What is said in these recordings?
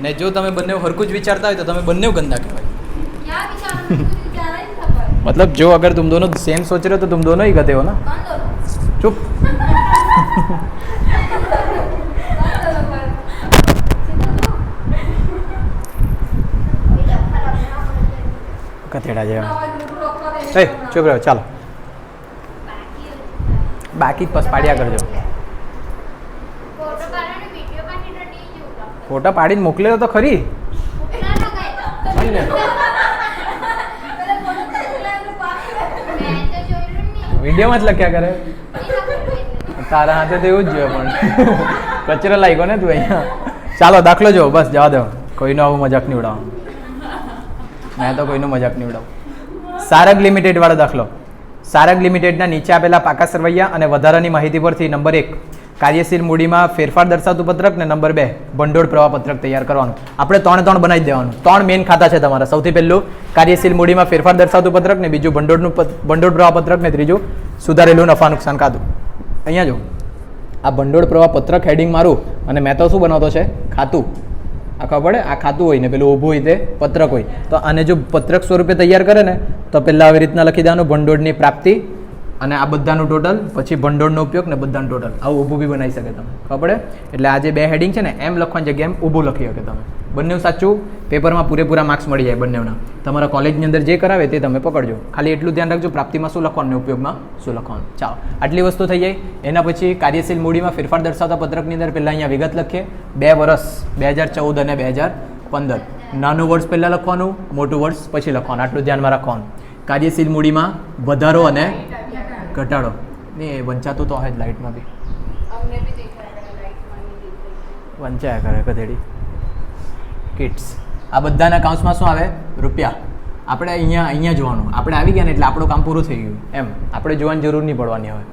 ને જો તમે બંને હરખું જ વિચારતા હોય તો તમે બંને ગંદા કહેવાય क्या विचार में कुछ विचार ही नहीं था पर मतलब जो अगर तुम दोनों सेम सोच रहे हो तो तुम दोनों ही गधे हो ना कौन दोनों चुप कौन दोनों पर सीधा तो ગધેડા જેવા आवाज गुरु रोका दे એ ચૂપ રહ્યો ચાલો બાકી બસ પાડ્યા કરજો ફોટા પાડીને મોકલેલો તો ખરી. વિડીયોમાં જ લખ્યા કરે. તારા હાથે તો એવું જ જોયે પણ. કચરો લાગ્યો ને તું અહીંયા. ચાલો, દાખલો જો બસ, જવા દો. કોઈનો આવું મજાક નહીં ઉડાવો મેં તો કોઈનો મજાક નહીં ઉડાવ સારંગ લિમિટેડ વાળો દાખલો. સારંગ લિમિટેડના નીચે આપેલા પાકા સરવૈયા અને વધારાની માહિતી પરથી નંબર એક. કાર્યશીલ મૂડીમાં ફેરફાર દર્શાવતું પત્રક ને નંબર બે, ભંડોળ પ્રવાહ પત્રક તૈયાર કરવાનું. આપણે ત્રણ ત્રણ બનાવી દેવાનું. ત્રણ મેઇન ખાતા છે તમારા. સૌથી પહેલું, કાર્યશીલ મૂડીમાં ફેરફાર દર્શાવતું પત્રક ને બીજું ભંડોળનું ભંડોળ પ્રવાહ પત્રક ને ત્રીજું, સુધારેલું નફા નુકસાન ખાતું. અહીંયા જો, આ ભંડોળ પ્રવાહ પત્રક હેડિંગ મારું અને મેં તો શું બનાવતો છે? ખાતું. આ ખબર પડે? આ ખાતું હોય ને, પેલું ઊભું હોય તે પત્રક હોય. તો આને જો પત્રક સ્વરૂપે તૈયાર કરે ને, તો પહેલાં આવી રીતના લખી દેવાનું ભંડોળની પ્રાપ્તિ અને આ બધાનું ટોટલ પછી ભંડોળનો ઉપયોગ ને બધાનું ટોટલ આવું ઊભું બી બનાવી શકે તમે. ખબર એટલે આ જે બે હેડિંગ છે ને, એમ લખવાની જગ્યાએ એમ ઊભું લખી શકે તમે. બંને સાચું પેપરમાં પૂરેપૂરા માર્ક્સ મળી જાય બંનેના. તમારા કોલેજની અંદર જે કરાવે તે તમે પકડજો. ખાલી એટલું ધ્યાન રાખજો, પ્રાપ્તિમાં શું લખવાનું ઉપયોગમાં શું લખવાનું. ચાલો. આટલી વસ્તુ થઈ જાય. એના પછી કાર્યશીલ મૂડીમાં ફેરફાર દર્શાવતા પત્રકની અંદર પહેલાં અહીંયા વિગત લખીએ. બે વર્ષ બે હજાર ચૌદ અને બે હજાર પંદર. નાનું વર્ષ પહેલાં લખવાનું, મોટું વર્ષ પછી લખવાનું. આટલું ધ્યાનમાં રાખવાનું. કાર્યશીલ મૂડીમાં વધારો અને ઘટાડો. ને વંચાતું તો હોય જ લાઇટમાં બી. વંચાયા કરે કથેડી કિટ્સ આ બધાના કાઉન્સમાં શું આવે? રૂપિયા. આપણે અહીંયા અહીંયા જોવાનું. આપણે આવી ગયા ને એટલે આપણું કામ પૂરું થઈ ગયું. એમ. આપણે જોવાની જરૂર નહીં પડવાની હવે.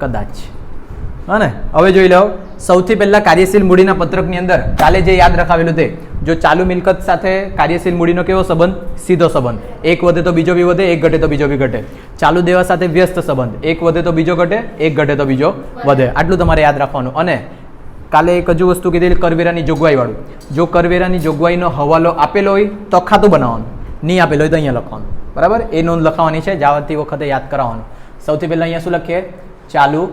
કદાચ. હા ને? હવે જોઈ લો. સૌથી પહેલાં કાર્યશીલ મૂડીના પત્રકની અંદર. કાલે જે યાદ રખાવેલું તે. જો ચાલુ મિલકત સાથે કાર્યશીલ મૂડીનો કેવો સંબંધ? સીધો સંબંધ. એક વધે તો બીજો બી વધે, એક ઘટે તો બીજો બી ઘટે. ચાલુ દેવા સાથે વ્યસ્ત સંબંધ. એક વધે તો બીજો ઘટે, એક ઘટે તો બીજો વધે. આટલું તમારે યાદ રાખવાનું. અને કાલે એક હજુ વસ્તુ કીધેલી કરવેરાની જોગવાઈવાળું. જો કરવેરાની જોગવાઈનો હવાલો આપેલો હોય, તો ખાતું બનાવવાનું. નહીં આપેલો હોય, તો અહીંયા લખવાનું. બરાબર? એ નોંધ લખાવાની છે. જાવતી વખતે યાદ કરાવવાનું. સૌથી પહેલાં અહીંયા શું લખીએ? ચાલુ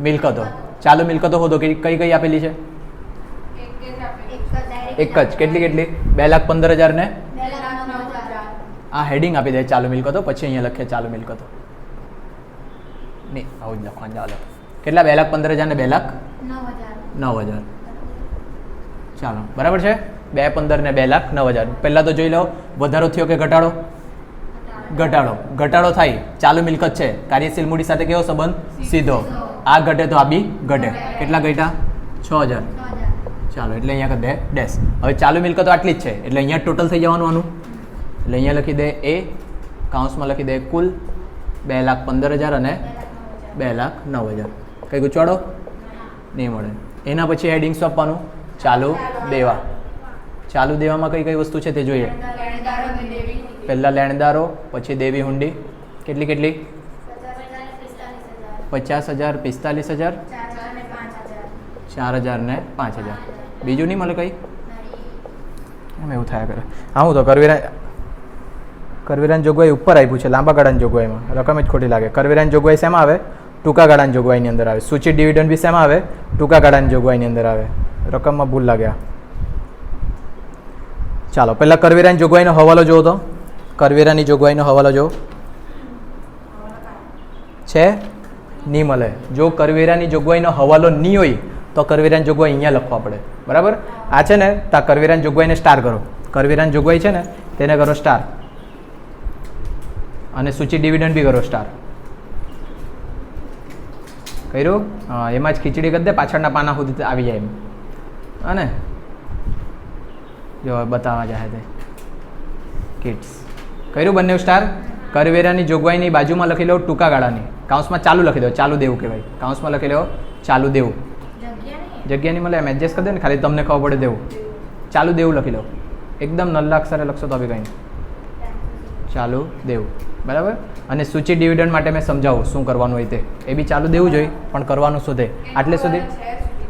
મિલકતો. ચાલુ મિલકતો હોદો કે કઈ કઈ આપેલી છે? એક જ. કેટલી કેટલી? બે લાખ પંદર હજાર ને આ હેડિંગ આપી દે, ચાલુ મિલકતો. પછી અહીંયા લખે, ચાલુ મિલકતો. નહીં, આવું જ લખવાનું ચાલો કેટલા? બે લાખ પંદર હજાર ને બે લાખ? નવ હજાર. ચાલો, બરાબર છે? બે પંદર ને બે લાખ, નવ હજાર. પહેલાં તો જોઈ લો, વધારો થયો કે ઘટાડો? ઘટાડો. ઘટાડો થાય. ચાલુ મિલકત છે. કાર્યશીલ મૂડી સાથે કેવો સંબંધ? સીધો. આ ઘટે તો આ બી ઘટે. કેટલા ઘટ્યા? છ હજાર. ચાલો, એટલે અહીંયા કરી દે, ડેસ. હવે ચાલુ મિલકતો આટલી જ છે. એટલે અહીંયા ટોટલ થઈ જવાનું આનું. એટલે અહીંયા લખી દે એ કાઉન્સમાં લખી દે કુલ બે લાખ પંદર હજાર અને બે લાખ નવ હજાર. કંઈ ગુચવાડો? નહીં મળે. એના પછી હેડિંગ્સ આપવાનું. ચાલુ દેવા. ચાલુ દેવામાં કઈ કઈ વસ્તુ છે તે જોઈએ? પહેલાં લેણદારો, પછી દેવી હુંડી. કેટલી કેટલી? પચાસ હજાર, પિસ્તાલીસ હજાર. ચાર હજાર ને પાંચ હજાર. બીજું નહીં મળે કંઈ? એમ એવું થયા કરે. હા, હું તો કરવેરા કરવેરાની જોગવાઈ ઉપર આપ્યું છે, લાંબા ગાળાની જોગવાઈમાં. રકમ જ ખોટી લાગે. કરવેરાની જોગવાઈ શેમાં આવે? ટૂંકા ગાળાની જોગવાઈની અંદર આવે. સૂચિત ડિવિડન્ડ બી શેમાં આવે? ટૂંકા ગાળાની જોગવાઈની અંદર આવે. રકમમાં ભૂલ લાગ્યા ચાલો, પહેલાં કરવેરાની જોગવાઈનો હવાલો જોવો તો. કરવેરાની જોગવાઈનો હવાલો જો છે? નહીં મળે. જો કરવેરાની જોગવાઈનો હવાલો નહીં હોય તો કરવેરાની જોગવાઈ અહીંયા લખવા પડે. બરાબર? આ છે ને, તો આ જોગવાઈને સ્ટાર કરો. કરવેરાની જોગવાઈ છે ને, તેને કરો સ્ટાર અને સૂચિત ડિવિડન્ડ બી કરો સ્ટાર કર્યું? એમાં જ ખીચડી કરી દે, પાછળના પાના સુધી આવી જાય એમ. અને? જો બતાવવા જાય તે. કિડ્સ કર્યું બંને સ્ટાર કરવેરાની જોગવાઈની બાજુમાં લખી લો ટૂંકા ગાળાની. કાઉન્સમાં ચાલુ લખી દો, ચાલુ દેવું કહેવાય. કાઉન્સમાં લખી લો, ચાલુ દેવું. જગ્યાની મળે એમ એડજસ્ટ કરી દે ને ખાલી તમને ખબર પડે દેવું. ચાલુ દેવું લખી લો એકદમ નલ્લા અક્ષરે લખશો તો બી કંઈ ચાલુ દેવું. બરાબર? અને સૂચિ ડિવિડન્ડ માટે મેં સમજાવું શું કરવાનું હોય તે. એ બી ચાલુ દેવું જોઈએ, પણ કરવાનું શું તે? આટલે સુધી?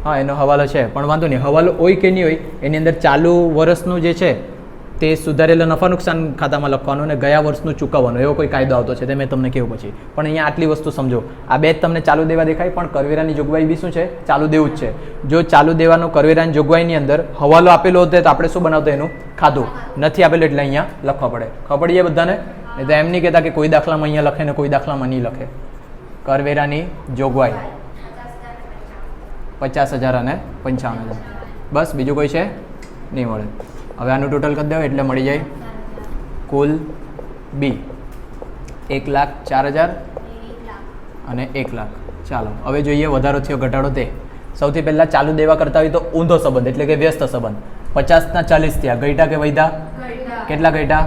હા, એનો હવાલો છે, પણ વાંધો નહીં. હવાલો હોય કે નહીં હોય, એની અંદર ચાલુ વર્ષનું જે છે તે સુધારેલા નફા નુકસાન ખાતામાં લખવાનું અને ગયા વર્ષનું ચૂકવવાનું, એવો કોઈ કાયદો આવતો છે તે મેં તમને કહ્યું પછી. પણ અહીંયા આટલી વસ્તુ સમજો. આ બે જ તમને ચાલુ દેવા દેખાય, પણ કરવેરાની જોગવાઈ બી શું છે? ચાલુ દેવું જ છે. જો ચાલુ દેવાનું કરવેરાની જોગવાઈની અંદર હવાલો આપેલો હોતો તો આપણે શું બનાવતો એનું? ખાધું. નથી આપેલું એટલે અહીંયા લખવા પડે. ખબર પડી જાય બધાને? નહીં તો એમ નહીં કહેતા કે કોઈ દાખલામાં અહીંયા લખે ને કોઈ દાખલામાં નહીં લખે. કરવેરાની જોગવાઈ. પચાસ હજાર અને પંચાવન હજાર. બસ બીજું કોઈ છે? નહીં મળે. હવે આનું ટોટલ કરી દો એટલે મળી જાય કુલ બી એક લાખ ચાર હજાર અને એક લાખ. ચાલો હવે જોઈએ વધારો થયો ઘટાડો તે. સૌથી પહેલાં ચાલુ દેવા કરતા હોય તો ઊંધો સંબંધ એટલે કે વ્યસ્ત સંબંધ. પચાસના ચાલીસ થયા. ગઈટા કે વૈધા? કેટલા ગઈટા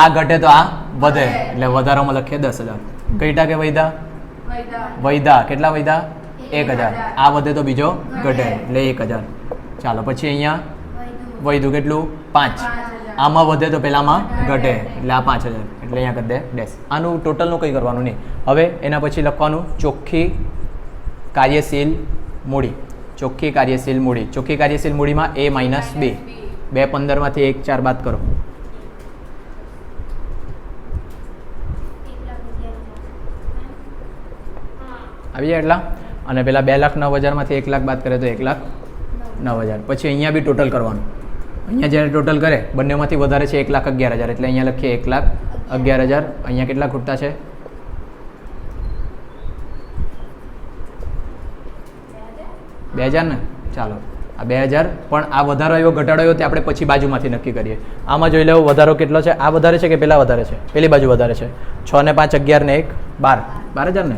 આ ઘટે તો આ વધે એટલે વધારામાં લખીએ દસ હજાર. ગઈટા કે વૈધા? વૈધા. કેટલા વૈધા? એક હજાર. આ વધે તો બીજો ઘટે એટલે એક હજાર. ચાલો પછી અહીંયા વૈધું કેટલું? પાંચ. આમાં વધે તો પહેલાંમાં ઘટે. એટલે આ પાંચ હજાર. એટલે અહીંયા કરી દે. ડેસ. આનું ટોટલનું કંઈ કરવાનું નહીં. હવે એના પછી લખવાનું ચોખ્ખી કાર્યશીલ મૂડી. ચોખ્ખી કાર્યશીલ મૂડી. ચોખ્ખી કાર્યશીલ મૂડીમાં એ માઇનસ બે બે પંદરમાંથી એક ચાર બાદ કરો. આવી જાય એટલા? અને પેલા બે લાખ નવ હજારમાંથી એક લાખ બાદ કરે તો એક લાખ નવ. હજાર. પછી અહીંયા બી ટોટલ કરવાનું. અહીંયા જ્યારે ટોટલ કરે, બંનેમાંથી વધારે છે એક લાખ અગિયાર હજાર. એટલે અહીંયા લખીએ એક લાખ અગિયાર હજાર. અહીંયા કેટલા ખૂટતા છે? બે હજાર ને? ચાલો. આ બે હજાર, પણ આ વધારો એવો ઘટાડો આવ્યો તે આપણે પછી બાજુમાંથી નક્કી કરીએ. આમાં જોઈ લેવો, વધારો કેટલો છે? આ વધારે છે કે પેલા વધારે છે? પેલી બાજુ વધારે છે. છ ને પાંચ, અગિયાર ને એક, બાર. બાર હજાર ને?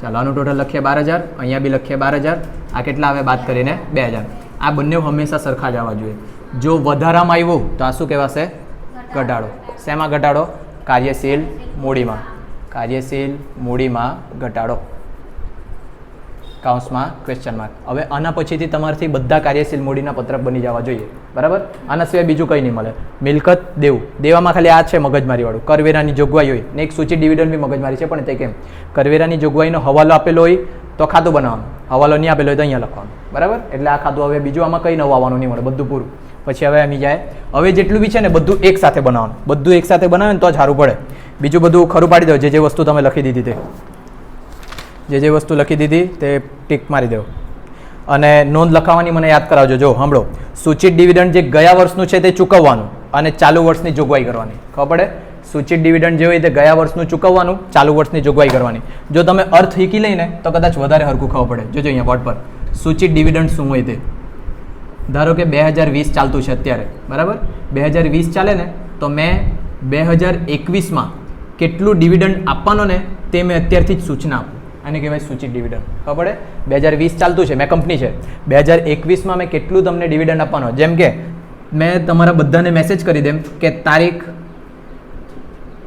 ચાલો, આનું ટોટલ લખીએ બાર હજાર. અહીંયા બી લખીએ બાર હજાર. આ કેટલા આવે? બાદ કરીને બે હજાર. આ બંને હંમેશા સરખા જ આવવા જોઈએ. જો વધારામાં આવ્યું તો આ શું કહેવાશે? ઘટાડો. શેમાં ઘટાડો? કાર્યશીલ મૂડીમાં. કાર્યશીલ મૂડીમાં ઘટાડો. કાઉન્સમાં ક્વેશ્ચન માર્ક હવે આના પછીથી તમારથી બધા કાર્યશીલ મૂડીના પત્રક બની જવા જોઈએ. બરાબર? આના સિવાય બીજું કંઈ નહીં મળે. મિલકત દેવું. દેવામાં ખાલી આ છે મગજમારીવાળું. કરવેરાની જોગવાઈ હોય. ને એક સૂચિત ડિવિડન્ડ બી મગજમારી છે પણ તે કેમ? કરવેરાની જોગવાઈનો હવાલો આપેલો હોય તો ખાતું બનાવવાનું. હવાલો નહીં આપેલો હોય તો અહીંયા લખવાનું. બરાબર? એટલે આ ખાતું હવે બીજું આમાં કંઈ નવું આવવાનું નહીં મળે. બધું પૂરું. પછી હવે એમી જાય. હવે જેટલું બી છે ને બધું એક સાથે બનાવવાનું. બધું એક સાથે બનાવે ને તો સારું પડે. બીજું બધું ખરું પાડી દો. જે જે વસ્તુ તમે લખી દીધી તે. જે જે વસ્તુ લખી દીધી તે ટીક મારી દો અને નોંધ લખાવવાની મને યાદ કરાવજો. જો, સાંભળો. સૂચિત ડિવિડન્ડ જે ગયા વર્ષનું છે તે ચૂકવવાનું અને ચાલુ વર્ષની જોગવાઈ કરવાની. ખબર પડે? સૂચિત ડિવિડન્ડ જે હોય તે ગયા વર્ષનું ચૂકવવાનું, ચાલુ વર્ષની જોગવાઈ કરવાની. જો તમે અર્થ હીકી લઈને, તો કદાચ વધારે હરખું ખબર પડે. જોજો અહીંયા બોર્ડ પર. સૂચિત ડિવિડન્ડ શું હોય તે. ધારો કે બે હજાર વીસ ચાલતું છે અત્યારે, બરાબર? બે હજાર વીસ ચાલે ને, તો મેં બે હજાર એકવીસમાં કેટલું ડિવિડન્ડ આપવાનો ને તે મેં અત્યારથી જ સૂચના આપું. આને કહેવાય સૂચિત ડિવિડન્ડ. ખબર પડે? બે હજાર વીસ ચાલતું છે, મેં કંપની છે. બે હજાર એકવીસમાં મેં કેટલું તમને ડિવિડન્ડ આપવાનો? જેમ કે, મેં તમારા બધાને મેસેજ કરી દેમ કે તારીખ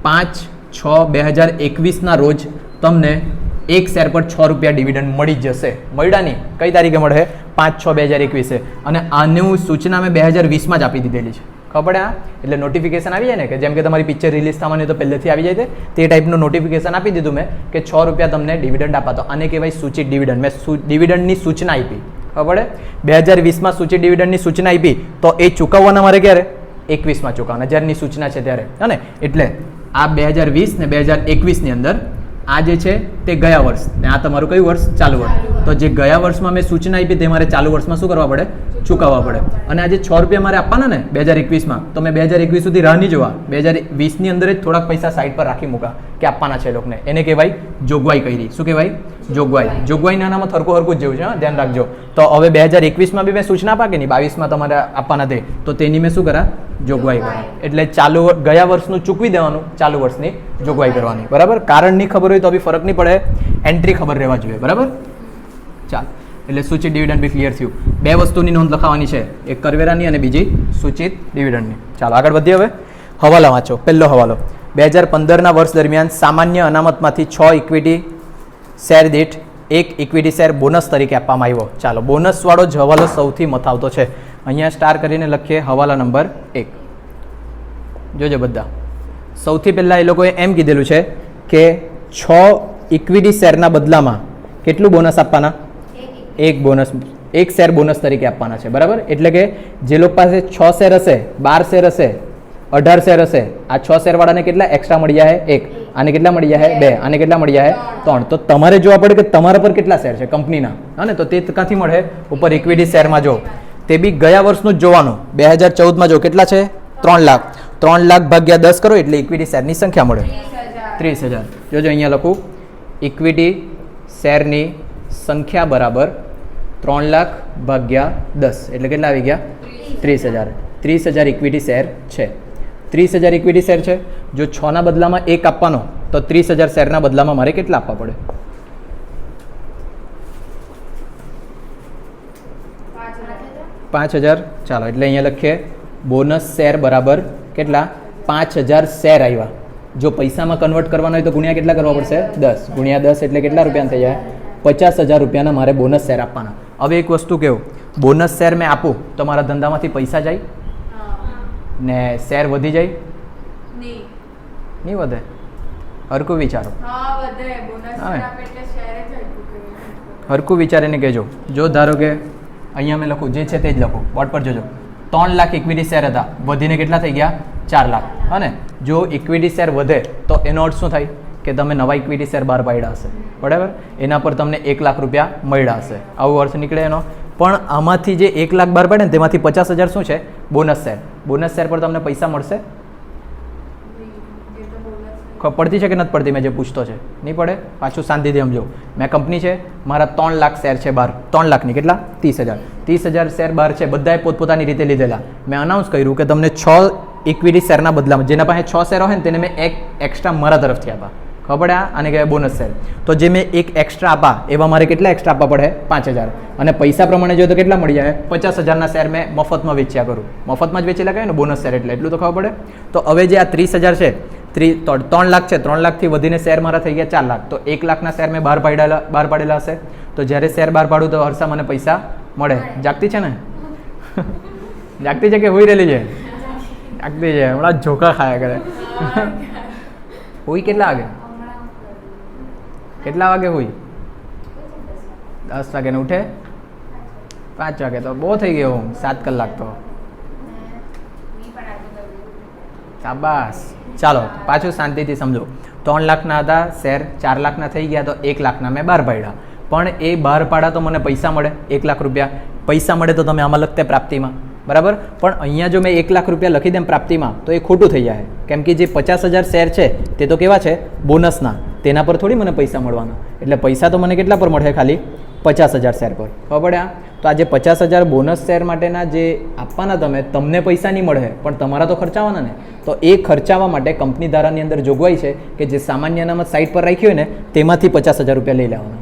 પાંચ છ બે હજાર એકવીસના રોજ તમને એક શેર પર છ રૂપિયા ડિવિડન્ડ મળી જશે. મળ્યા નહીં. કઈ તારીખે મળે? પાંચ છ બે હજાર એકવીસે. અને આનું સૂચના મેં બે હજાર વીસમાં જ આપી દીધેલી છે. ખબર આ? એટલે નોટિફિકેશન આવી જાય ને કે જેમ કે તમારી પિક્ચર રિલીઝ થવાની તો પહેલેથી આવી જાય તે. ટાઈપનું નોટિફિકેશન આપી દીધું મેં કે છ રૂપિયા તમને ડિવિડન્ડ આપાતો આને કહેવાય સૂચિત ડિવિડન્ડ મેં ડિવિડન્ડની સૂચના આપી. ખબર બે હજાર વીસમાં સૂચિત ડિવિડન્ડની સૂચના આપી તો એ ચૂકવવાના મારે ક્યારે? એકવીસમાં ચૂકવવાના. જ્યારની સૂચના છે ત્યારે. હે ને? એટલે આ બે હજાર વીસ ને બે હજાર એકવીસની અંદર આ જે છે તે ગયા વર્ષ. ને આ તમારું કયું વર્ષ? ચાલુ વર્ષ. તો જે ગયા વર્ષમાં મેં સૂચના આપી તે મારે ચાલુ વર્ષમાં શું કરવા પડે? ચૂકવવા પડે. અને આજે છ રૂપિયા મારે આપવાના ને બે હજાર એકવીસમાં તો મેં બે હજાર એકવીસ સુધી રાહ નહીં જોવા. બે હજાર વીસની અંદર જ થોડાક પૈસા સાઈડ પર રાખી મૂકા કે આપવાના છે લોકોને. એને કહેવાય જોગવાઈ કરી. શું કહેવાય? જોગવાઈ. જોગવાઈ. નાનામાં થરકો હરકું જ જેવું છે ધ્યાન રાખજો. તો હવે બે હજાર એકવીસમાં બી મેં સૂચના આપા કે નહીં બાવીસમાં તમારે આપવાના તે. તો તેની મેં શું કરા? જોગવાઈ કરા. એટલે ચાલુ ગયા વર્ષનું ચૂકવી દેવાનું ચાલુ વર્ષની જોગવાઈ કરવાની. બરાબર? કારણની ખબર હોય તો બી ફરક નહીં પડે. એન્ટ્રી ખબર રહેવા જોઈએ, બરાબર? ચાલ, એટલે સૂચિત ડિવિડન્ડ બી ક્લિયર થયું. બે વસ્તુની નોંધ લખાવવાની છે, એક કરવેરાની અને બીજી સૂચિત ડિવિડન્ડની ચાલો, આગળ વધીએ હવે. હવાલા વાંચો, પહેલો હવાલો. બે હજાર પંદરના વર્ષ દરમિયાન સામાન્ય અનામતમાંથી છ ઇક્વિટી શેર દીઠ એક ઇક્વિટી શેર બોનસ તરીકે આપવામાં આવ્યો. ચાલો બોનસવાળો જ હવાલો સૌથી મથાવતો છે. અહીંયા સ્ટાર કરીને લખીએ હવાલા નંબર એક. જોજો બધા. સૌથી પહેલાં એ લોકોએ એમ કીધેલું છે કે છ ઇક્વિટી શેરના બદલામાં? કેટલું બોનસ આપવાના? એક બોનસ એક શેર બોનસ તરીકે આપવાના છે, બરાબર? એટલે કે જે લોકો પાસે છ શેર હશે, બાર શેર હશે, અઢાર શેર હશે, આ છ શેરવાળાને કેટલા એક્સ્ટ્રા મળી જાય? એક. આને કેટલા મળી જાય? બે. આને કેટલા મળી જાય? ત્રણ. તો તમારે જોવા પડે કે તમારા પર કેટલા શેર છે? કંપનીના. હા ને? તો તે ક્યાંથી મળે? ઉપર ઇક્વિટી શેરમાં જો. તે બી ગયા વર્ષનું જ જોવાનું. બે હજાર ચૌદમાં જો કેટલા છે? ત્રણ લાખ. ત્રણ લાખ ભાગ્યા દસ કરો એટલે ઇક્વિટી શેરની સંખ્યા મળે. ત્રીસ હજાર. જોજો અહીંયા લખું. ઇક્વિટી શેરની સંખ્યા બરાબર ત્રણ લાખ ભાગ્યા દસ. એટલે કેટલા આવી ગયા? ત્રીસ હજાર. ત્રીસ હજાર ઇક્વિટી શેર છે. ત્રીસ હજાર ઇક્વિટી શેર છે. જો છના બદલામાં એક આપવાનો, તો ત્રીસ હજાર શેરના બદલામાં મારે કેટલા આપવા પડે? પાંચ હજાર. ચાલો, એટલે અહીંયા લખીએ. બોનસ શેર બરાબર કેટલા? પાંચ હજાર શેર આવ્યા. જો પૈસામાં કન્વર્ટ કરવાનો હોય તો ગુણ્યા કેટલા કરવા પડશે? દસ. ગુણ્યા દસ એટલે કેટલા રૂપિયા થઈ જાય? પચાસ હજાર રૂપિયાના મારે બોનસ શેર આપવાના. હવે એક વસ્તુ કેવું? બોનસ શેર મેં આપું તો મારા ધંધામાંથી પૈસા જાય? ને શેર વધી જાય? નહીં. વધે? હરકું વિચારો. હરકું વિચારીને કહેજો. જો ધારો કે અહીંયા મેં લખું જે છે તે જ લખું. બોર્ડ પર જોજો. ત્રણ લાખ ઇક્વિટી શેર હતા. વધીને કેટલા થઈ ગયા? ચાર લાખ. હા જો ઇક્વિટી શેર વધે, તો એનો અર્થ શું થાય? કે તમે નવા ઇક્વિટી શેર બહાર પાડ્યા હશે. બરાબર? એના પર તમને એક લાખ રૂપિયા મળ્યા હશે. આવો અર્થ નીકળે એનો. પણ આમાંથી જે એક લાખ બહાર પાડે ને, તેમાંથી પચાસ હજાર શું છે? બોનસ શેર બોનસ શેર પર તમને પૈસા મળશે? પડતી છે કે નથી પડતી? મેં જે પૂછતો છે. નહીં પડે? પાછું શાંતિથી સમજો. મેં કંપની છે, મારા ત્રણ લાખ શેર છે બહાર. ત્રણ લાખની કેટલા? ત્રીસ હજાર. ત્રીસ હજાર શેર બહાર છે, બધાએ પોતપોતાની રીતે લીધેલા. મેં અનાઉન્સ કર્યું કે તમને છ ઇક્વિટી શેરના બદલામાં, જેના પાસે છ શેર હોય ને, તેને મેં એક એક્સ્ટ્રા મારા તરફથી આપા. ખબર પડે આને કહેવાય બોનસ શેર. તો જે મેં એક એક્સ્ટ્રા આપા, એવા મારે કેટલા એક્સ્ટ્રા આપવા પડે? પાંચ હજાર. અને પૈસા પ્રમાણે જોઈએ તો કેટલા મળી જાય? પચાસ હજારના શેર મેં મફતમાં વેચ્યા કરું. મફતમાં જ વેચેલા કહે ને બોનસ શેર એટલે. એટલું તો ખબર પડે? તો હવે જે આ ત્રીસ હજાર છે ત્રી ત્રણ લાખ છે. ત્રણ લાખથી વધીને શેર મારા થઈ ગયા ચાર લાખ. તો એક લાખના શેર મેં બહાર પાડેલા બહાર પાડેલા હશે. તો જ્યારે શેર બહાર પાડું તો હર્ષા મને પૈસા મળે. જાગતી છે ને? જાગતી છે કે હોઈ રહેલી છે? જાગતી છે. હમણાં ઝોકા ખાયા કરે. હોઈ કેટલા વાગે? કેટલા વાગે હોઈ? દસ વાગે ને ઉઠે? પાંચ વાગે. તો બહુ થઈ ગયો હું. સાત કલાક તો. શાબાશ. ચાલો, પાછું શાંતિથી સમજો. ત્રણ લાખના હતા, શેર ચાર લાખના થઈ ગયા તો એક લાખના મેં બહાર પાડ્યા. પણ એ બહાર પાડા તો મને પૈસા મળે, એક લાખ રૂપિયા. પૈસા મળે તો તમે આમાં લખતે પ્રાપ્તિમાં. બરાબર? પણ અહીંયા જો મેં એક લાખ રૂપિયા લખી દેમ પ્રાપ્તિમાં, તો એ ખોટું થઈ જાય. કેમ કે જે પચાસ હજાર શેર છે, તે તો કેવા છે? બોનસના. તેના પર થોડી મને પૈસા મળવાના. એટલે પૈસા તો મને કેટલા પર મળે ખાલી? પચાસ હજાર શેર પર. ખબર પડે આ? તો આજે પચાસ હજાર બોનસ શેર માટેના જે આપવાના તમે તમને પૈસા નહીં મળે પણ તમારા તો ખર્ચાવાના ને. તો એ ખર્ચાવા માટે કંપની ધારાની અંદર જોગવાઈ છે કે જે સામાન્ય અનામત સાઇટ પર રાખી હોય ને તેમાંથી પચાસ હજાર રૂપિયા લઈ લેવાના.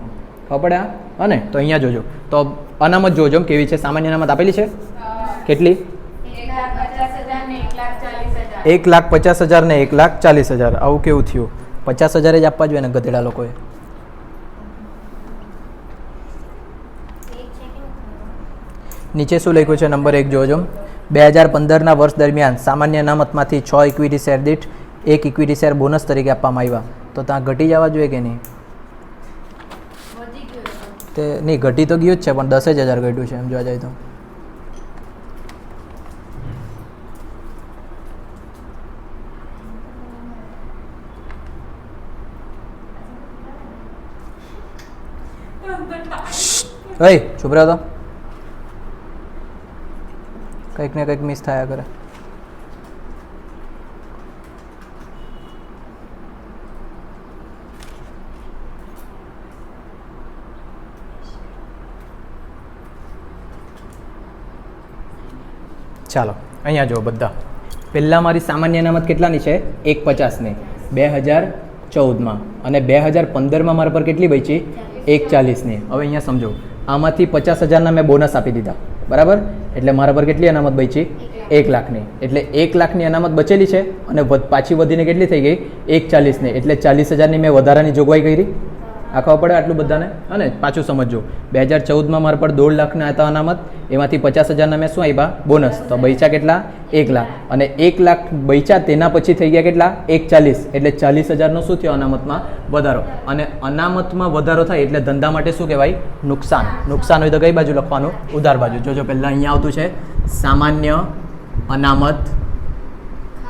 ખબર પડે આ? હા ને તો અહીંયા જોજો. તો અનામત જોજો કેવી છે? સામાન્ય અનામત આપેલી છે? કેટલી? એક લાખ પચાસ હજાર ને એક લાખ ચાલીસ હજાર. આવું કેવું થયું? પચાસ હજાર જ આપવા જોઈએ ને ગધેડા લોકોએ. નીચે શું લખ્યું છે? નંબર એક જોજો. બે હજાર પંદરના વર્ષ દરમિયાન સામાન્ય અનામતમાંથી છ ઇક્વિટી શેર દીઠ એક ઇક્વિટી શેર બોનસ તરીકે આપવામાં આવ્યા. તો ત્યાં ઘટી જવા જોઈએ કે નહીં. તે નહીં ઘટી તો ગયું જ છે પણ દસ જ હજાર ઘટ્યું છે એમ જોવા જાય તો. ઓય ચૂપ રહ્યો તો. કંઈક ને કંઈક મિસ થયા કરે. ચાલો, અહીંયા જુઓ બધા. પહેલાં મારી સામાન્ય અનામત કેટલાની છે? એક પચાસની. બે હજાર ચૌદમાં. અને બે હજાર પંદરમાં મારા પર કેટલી બચી? એક ચાલીસની. હવે અહીંયા સમજો. આમાંથી પચાસ હજારના મેં બોનસ આપી દીધા. બરાબર? એટલે મારા પર કેટલી અનામત બચી? એક લાખની. એટલે એક લાખની અનામત બચેલી છે અને પાછી વધીને કેટલી થઈ ગઈ? એક ચાલીસની. એટલે ચાલીસ હજારની મેં વધારાની જોગવાઈ કરી. આ પડે આટલું બધાને? અને પાછું સમજો બે હજાર ચૌદમાં મારા પર દોઢ લાખના હતા અનામત, એમાંથી પચાસ હજારના મેં શું આપ્યા બોનસ. તો બૈચા કેટલા? એક લાખ. અને એક લાખ બૈચા તેના પછી થઈ ગયા કેટલા? એક ચાલીસ એટલે ચાલીસ હજારનો શું થયો અનામતમાં? વધારો. અને અનામતમાં વધારો થાય એટલે ધંધા માટે શું કહેવાય? નુકસાન. નુકસાન હોય તો કઈ બાજુ લખવાનું? ઉધાર બાજુ. જોજો પહેલાં અહીંયા આવતું છે. સામાન્ય અનામત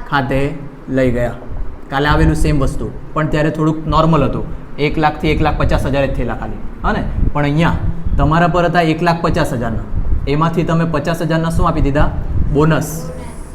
ખાતે લઈ ગયા. કાલે આવેલું સેમ વસ્તુ. પણ ત્યારે થોડુંક નોર્મલ હતું. એક લાખથી એક લાખ પચાસ હજાર જ થયેલા ખાલી. હા પણ અહીંયા તમારા પર હતા એક લાખ પચાસ હજારના એમાંથી તમે પચાસ હજારના શું આપી દીધા? બોનસ.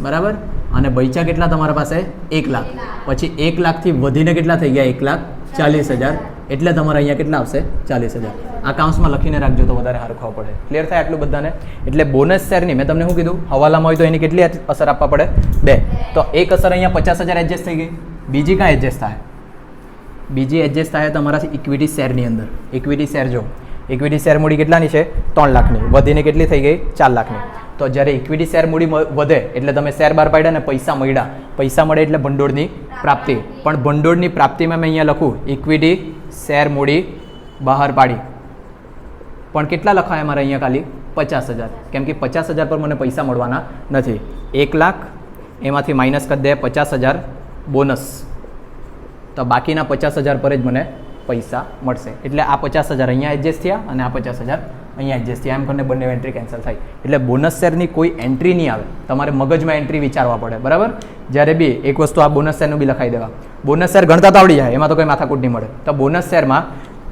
બરાબર? અને બૈચા કેટલા તમારા પાસે? એક લાખ પછી એક લાખથી વધીને કેટલા થઈ ગયા? એક લાખ ચાલીસ હજાર એટલે તમારે અહીંયા કેટલા આવશે? ચાલીસ હજાર આ કાઉન્સમાં લખીને રાખજો તો વધારે સારું ખાવ પડે. ક્લિયર થાય આટલું બધાને? એટલે બોનસ શેરની મેં તમને શું કીધું? હવાલામાં હોય તો એની કેટલી અસર આપવા પડે? બે. તો એક અસર અહીંયા પચાસ હજાર એડજસ્ટ થઈ ગઈ. બીજી કાં એડજસ્ટ થાય? બીજી એડજસ્ટ થાય તમારા ઇક્વિટી શેરની અંદર. ઇક્વિટી શેર જો ઇક્વિટી શેર મૂડી કેટલાની છે? ત્રણ લાખની. વધીને કેટલી થઈ ગઈ? ચાર લાખની. તો જ્યારે ઇક્વિટી શેર મૂડી વધે, એટલે તમે શેર બહાર પાડ્યા ને પૈસા મળ્યા. પૈસા મળે એટલે ભંડોળની પ્રાપ્તિ. પણ ભંડોળની પ્રાપ્તિમાં મેં અહીંયા લખું ઇક્વિટી શેર મૂડી બહાર પાડી. પણ કેટલા લખાય મારે અહીંયા ખાલી? પચાસ હજાર. કેમ કે પચાસ હજાર પર મને પૈસા મળવાના નથી. એક લાખ, એમાંથી માઇનસ કરી દે, પચાસ હજાર બોનસ તો બાકીના પચાસ હજાર પર જ મને પૈસા મળશે. એટલે આ પચાસ હજાર અહીંયા એડજસ્ટ થયા અને આ પચાસ હજાર અહીંયા એડજસ્ટ થયા. એમ કરીને બંને એન્ટ્રી કેન્સલ થાય. એટલે બોનસ શેરની કોઈ એન્ટ્રી નહીં આવે. તમારે મગજમાં એન્ટ્રી વિચારવા પડે. બરાબર? જ્યારે બી એક વસ્તુ આ બોનસ શેરનું બી લખાઈ દેવા. બોનસ શેર ગણતા તો આવડી જાય. એમાં તો કોઈ માથાકૂટ નહીં મળે. તો બોનસ શેરમાં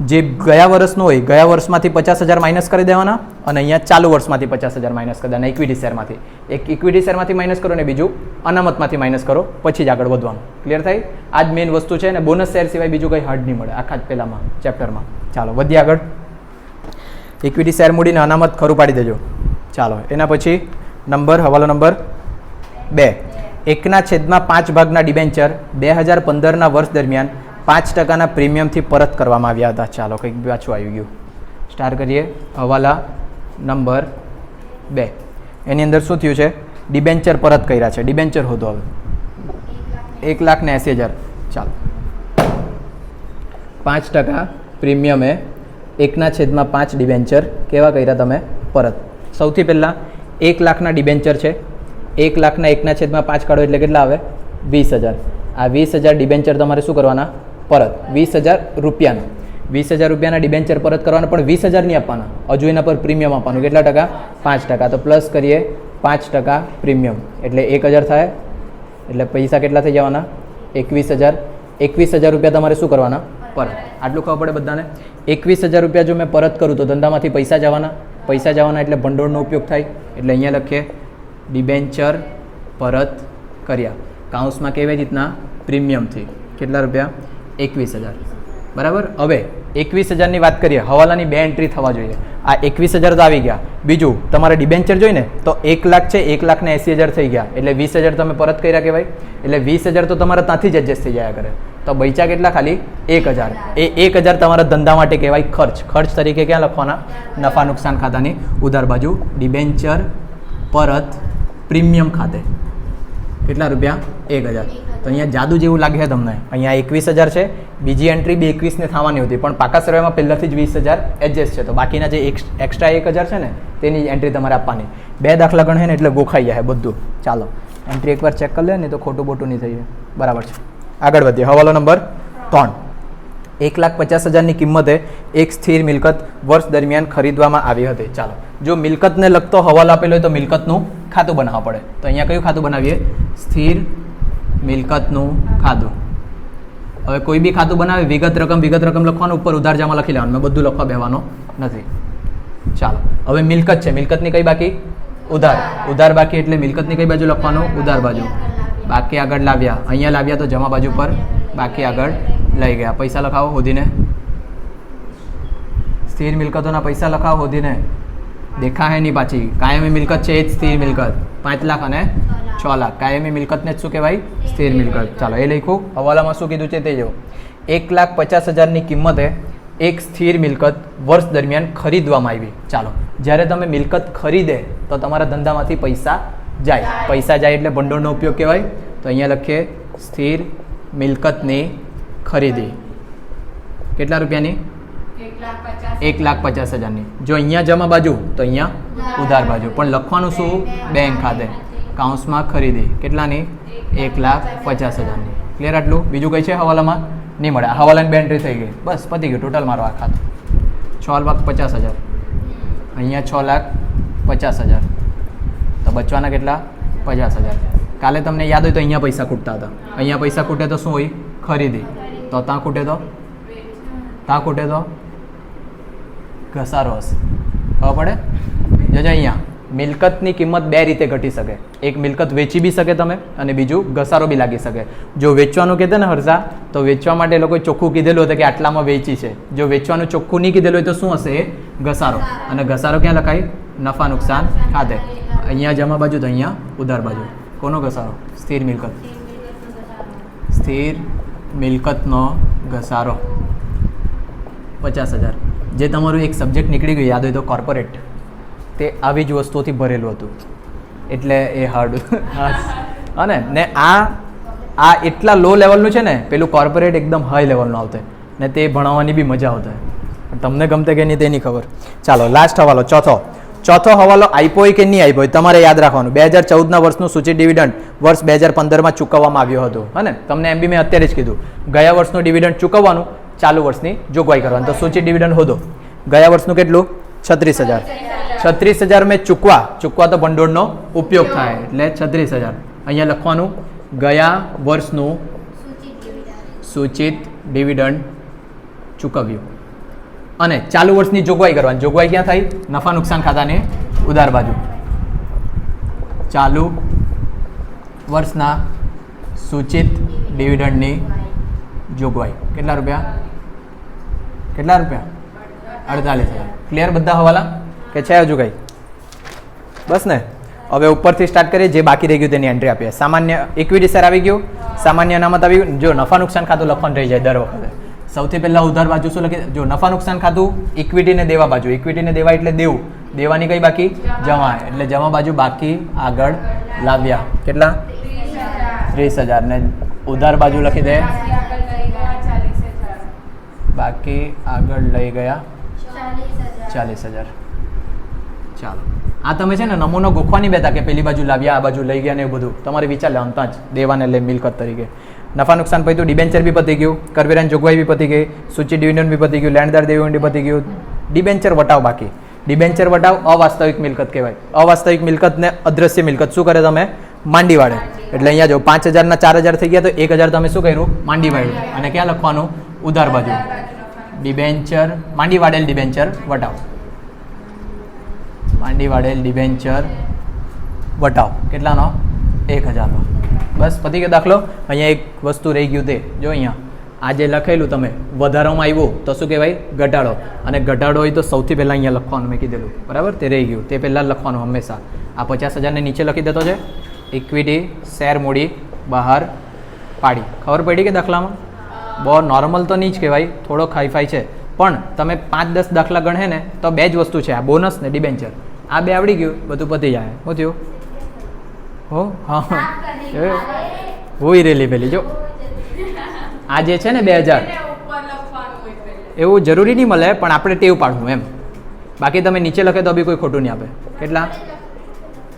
જે ગયા વર્ષનો હોય, ગયા વર્ષમાંથી પચાસ હજાર માઇનસ કરી દેવાના અને અહીંયા ચાલુ વર્ષમાંથી પચાસ હજાર માઇનસ કરી દેવાના ઇક્વિટી શેરમાંથી એક ઇક્વિટી શેરમાંથી માઇનસ કરો ને બીજું અનામતમાંથી માઇનસ કરો, પછી જ આગળ વધવાનું. ક્લિયર થાય? આ જ મેઇન વસ્તુ છે અને બોનસ શેર સિવાય બીજું કંઈ હાર્ડ નહીં મળે, આખા જ પહેલામાં ચેપ્ટરમાં ચાલો, વધીએ આગળ. ઇક્વિટી શેર મૂડીને અનામત ખરું પાડી દેજો. ચાલો, એના પછી નંબર હવાલો નંબર બે. એકના છેદમાં પાંચ ભાગના ડિબેન્ચર બે હજાર પંદરના વર્ષ દરમિયાન પાંચ ટકાના પ્રીમિયમથી પરત કરવામાં આવ્યા હતા. ચાલો કંઈક પાછું આવી ગયું સ્ટાર કરીએ. હવાલા નંબર બે. એની અંદર શું થયું છે? ડિબેન્ચર પરત કર્યા છે. ડિબેન્ચર હોતો હવે. એક લાખ ને એંસી હજાર. ચાલો. પાંચ ટકા પ્રીમિયમે એકના છેદમાં પાંચ ડિબેન્ચર કેવા કર્યા તમે? પરત. સૌથી પહેલાં એક લાખના ડિબેન્ચર છે. એક લાખના એકના છેદમાં પાંચ કાઢો એટલે કેટલા આવે? વીસ હજાર. આ વીસ હજાર ડિબેન્ચર તમારે શું કરવાના? પરત, વીસ હજાર રૂપિયાના. વીસ હજાર રૂપિયાના ડિબેન્ચર પરત કરવાના, પણ વીસ હજાર નહીં આપવાના. હજુ એના પર પ્રીમિયમ આપવાનું. કેટલા ટકા? પાંચ ટકા. તો પ્લસ કરીએ, પાંચ ટકા પ્રીમિયમ એટલે એક હજાર થાય. એટલે પૈસા કેટલા થઈ જવાના? એકવીસ હજાર. એકવીસ હજાર રૂપિયા તમારે શું કરવાના? પરત. આટલું ખબર પડે બધાને? એકવીસ હજાર રૂપિયા જો મેં પરત કરું તો ધંધામાંથી પૈસા જવાના? પૈસા જવાના એટલે ભંડોળનો ઉપયોગ થાય. એટલે અહીંયા લખીએ ડિબેન્ચર પરત કર્યા. કાઉન્સમાં કેવી રીતના? પ્રીમિયમથી. કેટલા રૂપિયા? એકવીસ હજાર. બરાબર? હવે એકવીસ હજારની વાત કરીએ, હવાલાની બે એન્ટ્રી થવા જોઈએ. આ એકવીસ હજાર તો આવી ગયા. બીજું, તમારે ડિબેન્ચર જોઈને તો એક લાખ છે, એક લાખને એંસી હજાર થઈ ગયા. એટલે વીસ હજાર તમે પરત કર્યા કહેવાય. એટલે વીસ હજાર તો તમારા ત્યાંથી જ એડજસ્ટ થઈ જાય કરે તો બૈચા કેટલા ખાલી? એક હજાર. એ એક હજાર તમારા ધંધા માટે કહેવાય ખર્ચ. ખર્ચ તરીકે ક્યાં લખવાના? નફા નુકસાન ખાતાની ઉધાર બાજુ. ડિબેન્ચર પરત પ્રીમિયમ ખાતે. કેટલા રૂપિયા? એક હજાર. તો અહીંયા જાદુ જેવું લાગે છે તમને. અહીંયા એકવીસ હજાર છે. બીજી એન્ટ્રી બી એકવીસને થવાની હતી, પણ પાકા સર્વેમાં પહેલાંથી જ વીસ હજાર એડજસ્ટ છે. તો બાકીના જે એક્સ્ટ્રા એક હજાર છે ને, તેની એન્ટ્રી તમારે આપવાની. બે દાખલા ગણ છે ને, એટલે ગોખાઈ જાય બધું. ચાલો એન્ટ્રી એકવાર ચેક કરી લે ને તો ખોટું બોટું નહીં થઈ જાય. બરાબર છે. આગળ વધીએ. હવાલો નંબર ત્રણ. એક લાખ પચાસ હજારની કિંમતે એક સ્થિર મિલકત વર્ષ દરમિયાન ખરીદવામાં આવી હતી. ચાલો, જો મિલકતને લગતો હવાલો આપેલો હોય તો મિલકતનું ખાતું બનાવવા પડે. તો અહીંયા કયું ખાતું બનાવીએ? સ્થિર મિલકતનું ખાતું. હવે કોઈ બી ખાતું બનાવે, વિગત રકમ વિગત રકમ લખવાનું, ઉપર ઉધાર જામાં લખી લેવાનું. મેં બધું લખવા બેવાનો નથી. ચાલો. હવે મિલકત છે. મિલકતની કઈ બાકી? ઉધાર. ઉધાર બાકી એટલે મિલકતની કઈ બાજુ લખવાનું? ઉધાર બાજુ. બાકી આગળ લાવ્યા. અહીંયા લાવ્યા તો જમા બાજુ પર બાકી આગળ લઈ ગયા. પૈસા લખાવો હોધીને. સ્થિર મિલકતોના પૈસા લખાવો હોધીને. દેખાય નહીં પાછી. કાયમી મિલકત છે એ જ સ્થિર મિલકત. પાંચ લાખ અને છ લાખ. કાયમી મિલકતને જ શું કહેવાય? સ્થિર મિલકત. ચાલો એ લખ્યું હવાલામાં શું કીધું છે તે જો એક લાખ પચાસ હજારની કિંમતે એક સ્થિર મિલકત વર્ષ દરમિયાન ખરીદવામાં આવી. ચાલો જ્યારે તમે મિલકત ખરીદે તો તમારા ધંધામાંથી પૈસા જાય. પૈસા જાય એટલે ભંડોળનો ઉપયોગ કહેવાય. તો અહીંયા લખીએ સ્થિર મિલકતની ખરીદી. કેટલા રૂપિયાની? એક લાખ પચાસ હજારની. જો અહીંયા જમા બાજુ, તો અહીંયા ઉધાર બાજુ. પણ લખવાનું શું? બેંક ખાતે. કાઉન્સમાં ખરીદી. કેટલાની? એક લાખ પચાસ હજારની. ક્લિયર આટલું? બીજું કંઈ છે હવાલામાં? નહીં મળે. હવાલાની બેન્ટ્રી થઈ ગઈ. બસ, પતી ગયું. ટોટલ મારો આ ખાતું. છ લાખ પચાસ હજાર. અહીંયા છ લાખ પચાસ હજાર. તો બચવાના કેટલા? પચાસ હજાર. કાલે તમને યાદ હોય તો અહીંયા પૈસા ખૂટતા હતા. અહીંયા પૈસા ખૂટે તો શું હોય? ખરીદી. તો ત્યાં ખૂટે તો? ત્યાં ખૂટે તો? ઘસારો હશે. ખબર પડે? જોજો અહીંયા, મિલકતની કિંમત બે રીતે ઘટી શકે. એક મિલકત વેચી બી શકે તમે, અને બીજું ઘસારો બી લાગી શકે. જો વેચવાનું કહેતો ને હર્ષા, તો વેચવા માટે લોકોએ ચોખ્ખું કીધેલું હતું કે આટલામાં વેચી છે. જો વેચવાનું ચોખ્ખું નહીં કીધેલું હોય તો શું હશે? ઘસારો. અને ઘસારો ક્યાં લખાય? નફા, નુકસાન, ખાતે. અહીંયા જમા બાજુ તો અહીંયા, ઉધાર બાજુ. કોનો ઘસારો? સ્થિર મિલકત. સ્થિર મિલકતનો ઘસારો. પચાસ હજાર. જે તમારું એક સબ્જેક્ટ નીકળી ગયું યાદ હોય તો કોર્પોરેટ તે આવી જ વસ્તુઓથી ભરેલું હતું. એટલે એ હાર્ડ અને ને આ આ એટલા લો લેવલનું છે ને પેલું કોર્પોરેટ એકદમ હાઈ લેવલનું આવતે ને તે ભણાવવાની બી મજા આવતા તમને ગમતે કે નહીં તેની ખબર. ચાલો લાસ્ટ હવાલો ચોથો. ચોથો હવાલો આપ્યો હોય કે નહીં આપ્યો હોય તમારે યાદ રાખવાનું. બે હજાર ચૌદના વર્ષનું સૂચિત ડિવિડન્ડ વર્ષ બે હજાર પંદરમાં ચૂકવવામાં આવ્યું હતું. હે ને તમને એમ બી મેં અત્યારે જ કીધું. ગયા વર્ષનું ડિવિડન્ડ ચૂકવવાનું ચાલુ વર્ષની જોગવાઈ કરવાની. તો સૂચિત ડિવિડન્ડ હોદો ગયા વર્ષનું કેટલું? છત્રીસ હજાર. છત્રીસ હજાર મેં ચૂકવા. ચૂકવા તો ભંડોળનો ઉપયોગ થાય. એટલે છત્રીસ હજાર. અહીંયા લખવાનું, ગયા વર્ષનું સૂચિત ડિવિડન્ડ ચૂકવ્યું. અને ચાલુ વર્ષની જોગવાઈ કરવાની. જોગવાઈ ક્યાં થાય નફા નુકસાન ખાતાની ઉધાર બાજુ. ચાલુ વર્ષના સૂચિત ડિવિડન્ડની જોગવાઈ. કેટલા રૂપિયા? કેટલા રૂપિયા? અડતાલીસ હજાર. ક્લિયર બધા હવાલા? કે છે હજુ કંઈ? બસ ને. હવે ઉપરથી સ્ટાર્ટ કરીએ, જે બાકી રહી ગયું તેની એન્ટ્રી આપીએ. સામાન્ય ઇક્વિટી શેર આવી ગયું. સામાન્ય અનામત આવી ગયું. જો નફા નુકસાન ખાતું લખવાનું રહી જાય દર વખતે. સૌથી પહેલાં ઉધાર બાજુ શું લખી જો નફા નુકસાન ખાતું ઇક્વિટીને દેવા બાજુ. ઇક્વિટીને દેવા એટલે દેવું. દેવાની કઈ બાકી? જમા. એટલે જમા બાજુ બાકી, આગળ, લાવ્યા. કેટલા? ત્રીસ હજાર. ને ઉધાર બાજુ લખી દે બાકી આગળ લઈ ગયા ચાલીસ હજાર બાકી આગળ લઈ ગયા. ચાલીસ હજાર. ચાલો. આ તમે છે ને નમૂનો ગોખવાની બેતા કે પેલી બાજુ લાવ્યા આ બાજુ લઈ ગયા ને એવું બધું. તમારે વિચાર લેવાનું અંતા જ દેવાને લે મિલકત તરીકે. નફા નુકસાન પછી તો ડિબેન્ચર બી પતી ગયું કરવેરાની જોગવાઈ બી પતી ગઈ સૂચિ ડિવિડન્ડ બી પતી ગયું લેણદાર દેવું બી પતી ગયું. ડિબેન્ચર વટાવ બાકી. ડિબેન્ચર વટાવ અવાસ્તવિક મિલકત કહેવાય. અવાસ્તવિક મિલકતને અદ્રશ્ય મિલકત. શું કરે તમે? માંડી વાળે એટલે અહીંયા જો પાંચ હજારના ચાર હજાર થઈ ગયા તો એક હજાર તમે શું કર્યું? માંડી વાળ્યું અને ક્યાં લખવાનું? ઉધાર બાજુ. ડિબેન્ચર માંડી વાડેલ ડિબેન્ચર વટાવ. માંડી વાડેલ ડિબેન્ચર વટાવ. કેટલાનો? એક હજારનો. બસ, પતી ગયો દાખલો. અહીંયા એક વસ્તુ રહી ગયું તે. જો અહીંયા આ જે લખેલું તમે, વધારામાં આવ્યું, તો શું કહેવાય? ઘટાડો. અને ઘટાડો હોય તો સૌથી પહેલાં અહીંયા લખવાનું મેં કીધેલું. બરાબર? તે રહી ગયું. તે પહેલાં લખવાનું હંમેશા. આ પચાસ હજારને નીચે લખી દેતો છે. ઇક્વિટી શેર મૂડી, બહાર પાડી. ખબર પડી કે દાખલામાં? બહુ નોર્મલ તો નહીં જ કહેવાય થોડો હાઈફાઈ છે. પણ તમે પાંચ દસ દાખલા ગણે ને તો બે જ વસ્તુ છે આ બોનસ ને ડિબેન્ચર આ બે આવડી ગયું બધું પતી જાય. શું થયું? હો? હા. હોઈ રેલી પેલી જો. આ જે છે ને બે હજાર. હોય એવું જરૂરી નહીં મળે પણ આપણે ટેવ પાડવું એમ. બાકી તમે નીચે લખે તો બી કોઈ ખોટું નહીં આપે. કેટલા?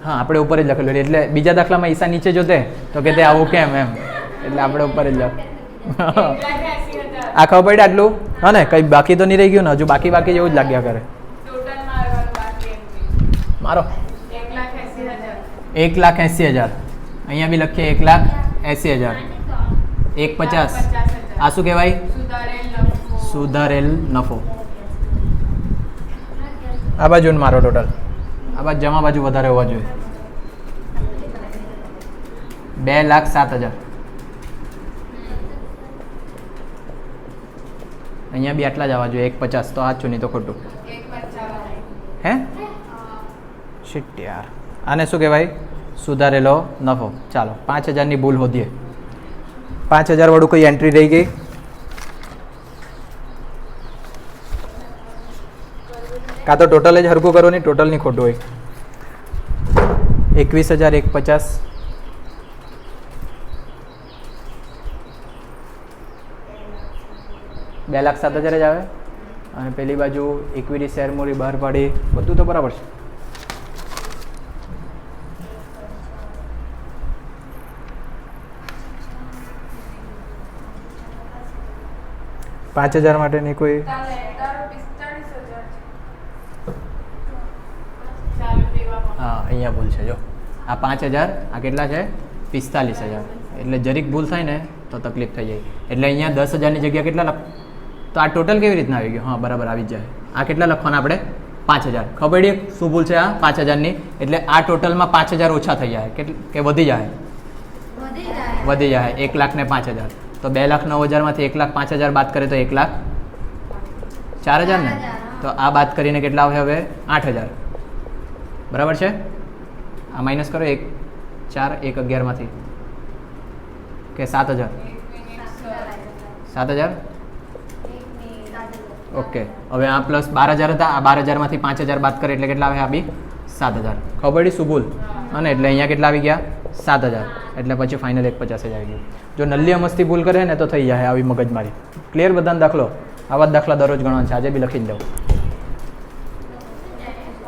હા આપણે ઉપર જ લખેલું એટલે બીજા દાખલામાં ઈસા નીચે જોતે તો કે તે આવું કેમ એમ. એટલે આપણે ઉપર જ લખ. એક લાખ આ ખબર પડી આટલું? હા ને કંઈ બાકી તો નહીં રહી ગયું ને હજુ બાકી બાકી જેવું જ લાગ્યા કરે. મારો એક લાખ એંસી હજાર. અહીંયા બી લખીએ એક લાખ એંસી હજાર. એક પચાસ. આ શું કહેવાય? સુધારેલ નફો. સુધારેલ નફો. આ બાજુ મારો ટોટલ આ બાજુ જમા બાજુ વધારે હોવા જોઈએ. બે લાખ સાત હજાર. અહીંયા બી આટલા જ આવવા જોઈએ. એક પચાસ તો સાચું નહીં તો ખોટું. હે? શિટ યાર. આને શું કહેવાય? સુધારેલો નફો. ચાલો પાંચ હજારની ભૂલ હોદીએ પાંચ હજાર વાળું કોઈ એન્ટ્રી રહી ગઈ? કાં તો ટોટલ જ હરકું કરો નહીં? ટોટલ નહીં ખોટું હોય. એકવીસ હજાર એક પચાસ. બે લાખ સાત હજાર જ આવે. અને પેલી બાજુ ઇક્વિટી શેર મૂડી બહાર પાડી બધું તો બરાબર છે. પાંચ હજાર માટેની કોઈ હા અહીંયા ભૂલ છે જો. આ પાંચ હજાર આ કેટલા છે? પિસ્તાલીસ હજાર. એટલે જરીક ભૂલ થાય ને તો તકલીફ થઈ જાય. એટલે અહીંયા દસ હજારની જગ્યા કેટલા તો આ ટોટલ કેવી રીતના આવી ગયું? હા બરાબર આવી જાય. આ કેટલા લખવાના આપણે? પાંચ હજાર. ખબર પડી શું ભૂલ છે આ? પાંચ હજારની. એટલે આ ટોટલમાં પાંચ હજાર ઓછા થઈ જાય. કે વધી જાય? વધી જાય. એક લાખ ને પાંચ હજાર. તો બે લાખ નવ હજારમાંથી એક લાખ પાંચ હજાર બાદ કરે તો એક લાખ ચાર હજાર ને. તો આ બાદ કરીને કેટલા આવે હવે? આઠ હજાર. બરાબર છે? આ માઇનસ કરો એક ચાર એક અગિયારમાંથી. કે સાત હજાર? સાત હજાર એક મિનિટ સાત હજાર. ઓકે. હવે આ પ્લસ બાર હજાર હતા. આ બાર હજારમાંથી પાંચ હજાર બાદ કરે એટલે કેટલા આવે? આ બી સાત હજાર. ખબર પડી ભૂલ અને એટલે અહીંયા કેટલા આવી ગયા? સાત હજાર. એટલે પછી ફાઇનલ એક પચાસ હજાર આવી ગયું. જો નલ્લી અમસ્તી ભૂલ કરે ને તો થઈ જાય આવી મગજમારી. ક્લિયર બધાને દાખલો? આવા જ દાખલા દરરોજ ગણવાનો છે. આજે બી લખી દઉં.